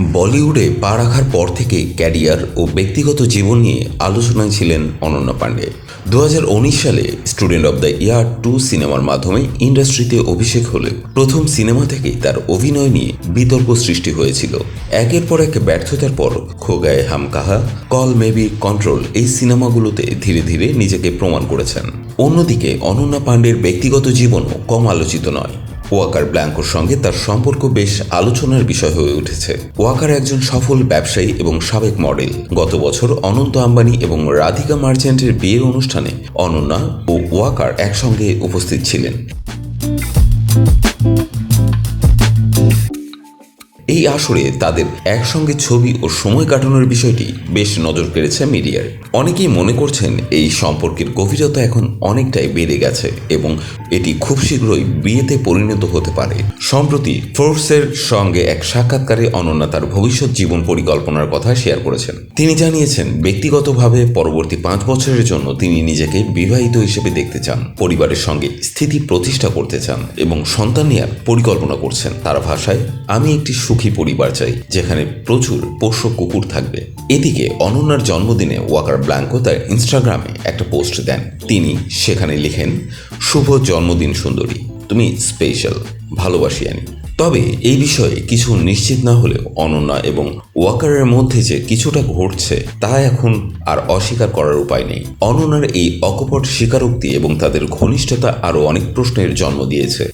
বলিউডে পা রাখার পর থেকে ক্যারিয়ার ও ব্যক্তিগত জীবন নিয়ে আলোচনায় ছিলেন অনন্যা পাণ্ডে দু হাজার উনিশ সালে student of the year two সিনেমার মাধ্যমে ইন্ডাস্ট্রিতে অভিষেক হলে প্রথম সিনেমা থেকেই তার অভিনয় নিয়ে বিতর্ক সৃষ্টি হয়েছিল। একের পর এক ব্যর্থতার পর খো গায়ে হাম কাহা কল মেবি কন্ট্রোল এই সিনেমাগুলোতে ধীরে ধীরে নিজেকে প্রমাণ করেছেন। অন্যদিকে অনন্যা পাণ্ডের ব্যক্তিগত জীবনও কম আলোচিত নয়। ওয়াকার ব্ল্যাঙ্কোর সঙ্গে তার সম্পর্ক বেশ আলোচনার বিষয় হয়ে উঠেছে। ওয়াকার একজন সফল ব্যবসায়ী এবং সাবেক মডেল। গত বছর অনন্ত আম্বানি এবং রাধিকা মার্চেন্টের বিয়ের অনুষ্ঠানে অনন্যা ও ওয়াকার একসঙ্গে উপস্থিত ছিলেন। এই আসরে তাদের একসঙ্গে ছবি ও সময় কাটানোর বিষয়টি বেশ নজর কেড়েছে মিডিয়ার অনেকেই মনে করছেন এই সম্পর্কের গভীরতা এখন অনেকটাই বেড়ে গেছে এবং এটি খুব শীঘ্রই বিয়েতে পরিণত হতে পারে। সম্প্রতি ফোর্সের সঙ্গে এক সাক্ষাৎকারে অনন্যা তার ভবিষ্যৎ জীবন পরিকল্পনার কথা শেয়ার করেছেন। তিনি জানিয়েছেন, ব্যক্তিগতভাবে পরবর্তী পাঁচ বছরের জন্য তিনি নিজেকে বিবাহিত হিসেবে দেখতে চান, পরিবারের সঙ্গে স্থিতি প্রতিষ্ঠা করতে চান এবং সন্তান নেওয়ার পরিকল্পনা করছেন। তার ভাষায়, আমি একটি সুখী সুখী পরিবার চাই, যেখানে প্রচুর পোষ্য কুকুর থাকবে। এদিকে অনন্যার জন্মদিনে ওয়াকার ব্ল্যাঙ্কো তার ইনস্টাগ্রামে একটা পোস্ট দেন। তিনি সেখানে লিখেন, শুভ জন্মদিন সুন্দরী, তুমি স্পেশাল, ভালোবাসি আনি তবে এই বিষয়ে কিছু নিশ্চিত না হলেও অনন্যা এবং ওয়াকারের মধ্যে যে কিছুটা ঘটছে, তা এখন আর অস্বীকার করার উপায় নেই। অনন্যার এই অকপট স্বীকারোক্তি এবং তাদের ঘনিষ্ঠতা আরও অনেক প্রশ্নের জন্ম দিয়েছে।